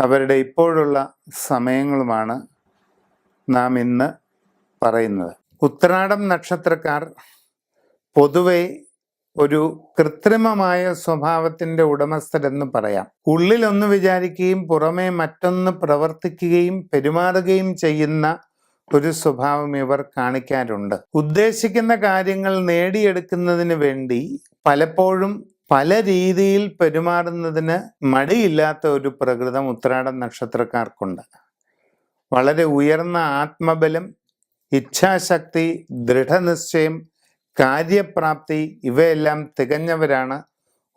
അവരുടെ ഇപ്പോഴുള്ള സമയങ്ങളുമാണ് നാം ഇന്ന് പറയുന്നത്. ഉത്രാടം നക്ഷത്രക്കാർ പൊതുവെ ഒരു കൃത്രിമമായ സ്വഭാവത്തിന്റെ ഉടമസ്ഥരെന്ന് പറയാം. ഉള്ളിലൊന്ന് വിചാരിക്കുകയും പുറമേ മറ്റൊന്ന് പ്രവർത്തിക്കുകയും പെരുമാറുകയും ചെയ്യുന്ന ഒരു സ്വഭാവം ഇവർ കാണിക്കാറുണ്ട്. ഉദ്ദേശിക്കുന്ന കാര്യങ്ങൾ നേടിയെടുക്കുന്നതിന് വേണ്ടി പലപ്പോഴും പല രീതിയിൽ പെരുമാറുന്നതിന് മടിയില്ലാത്ത ഒരു പ്രകൃതം ഉത്രാടം നക്ഷത്രക്കാർക്കുണ്ട്. വളരെ ഉയർന്ന ആത്മബലം ഇച്ഛാശക്തി ദൃഢനിശ്ചയം കാര്യപ്രാപ്തി ഇവയെല്ലാം തികഞ്ഞവരാണ്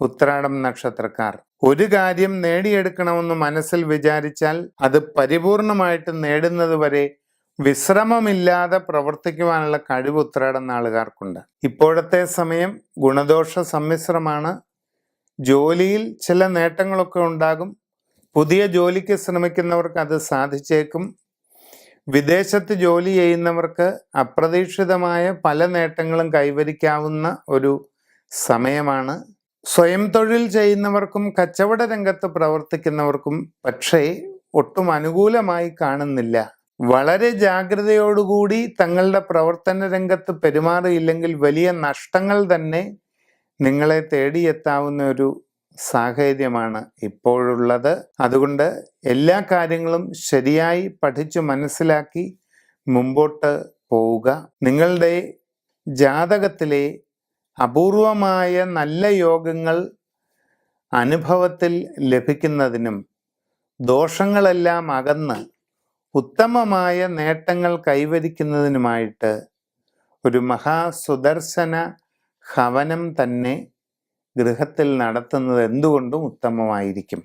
ഉത്രാടം നക്ഷത്രക്കാർ. ഒരു കാര്യം നേടിയെടുക്കണമെന്ന് മനസ്സിൽ വിചാരിച്ചാൽ അത് പരിപൂർണമായിട്ട് നേടുന്നത് വരെ വിശ്രമമില്ലാതെ പ്രവർത്തിക്കുവാനുള്ള കഴിവ് ഉത്രാടുന്ന നാളുകാർക്കുണ്ട്. ഇപ്പോഴത്തെ സമയം ഗുണദോഷ സമ്മിശ്രമാണ്. ജോലിയിൽ ചില നേട്ടങ്ങളൊക്കെ ഉണ്ടാകും. പുതിയ ജോലിക്ക് ശ്രമിക്കുന്നവർക്ക് അത് സാധിച്ചേക്കും. വിദേശത്ത് ജോലി ചെയ്യുന്നവർക്ക് അപ്രതീക്ഷിതമായ പല നേട്ടങ്ങളും കൈവരിക്കാവുന്ന ഒരു സമയമാണ്. സ്വയം തൊഴിൽ ചെയ്യുന്നവർക്കും കച്ചവട രംഗത്ത് പ്രവർത്തിക്കുന്നവർക്കും പക്ഷേ ഒട്ടും അനുകൂലമായി കാണുന്നില്ല. വളരെ ജാഗ്രതയോടുകൂടി തങ്ങളുടെ പ്രവർത്തന രംഗത്ത് പെരുമാറിയില്ലെങ്കിൽ വലിയ നഷ്ടങ്ങൾ തന്നെ നിങ്ങളെ തേടിയെത്താവുന്ന ഒരു സാഹചര്യമാണ് ഇപ്പോഴുള്ളത്. അതുകൊണ്ട് എല്ലാ കാര്യങ്ങളും ശരിയായി പഠിച്ചു മനസ്സിലാക്കി മുമ്പോട്ട് പോവുക. നിങ്ങളുടെ ജാതകത്തിലെ അപൂർവമായ നല്ല യോഗങ്ങൾ അനുഭവത്തിൽ ലഭിക്കുന്നതിനും ദോഷങ്ങളെല്ലാം അകന്ന് ഉത്തമമായ നേട്ടങ്ങൾ കൈവരിക്കുന്നതിനുമായിട്ട് ഒരു മഹാസുദർശന ഹവനം തന്നെ ഗൃഹത്തിൽ നടത്തുന്നത് എന്തുകൊണ്ടും ഉത്തമമായിരിക്കും.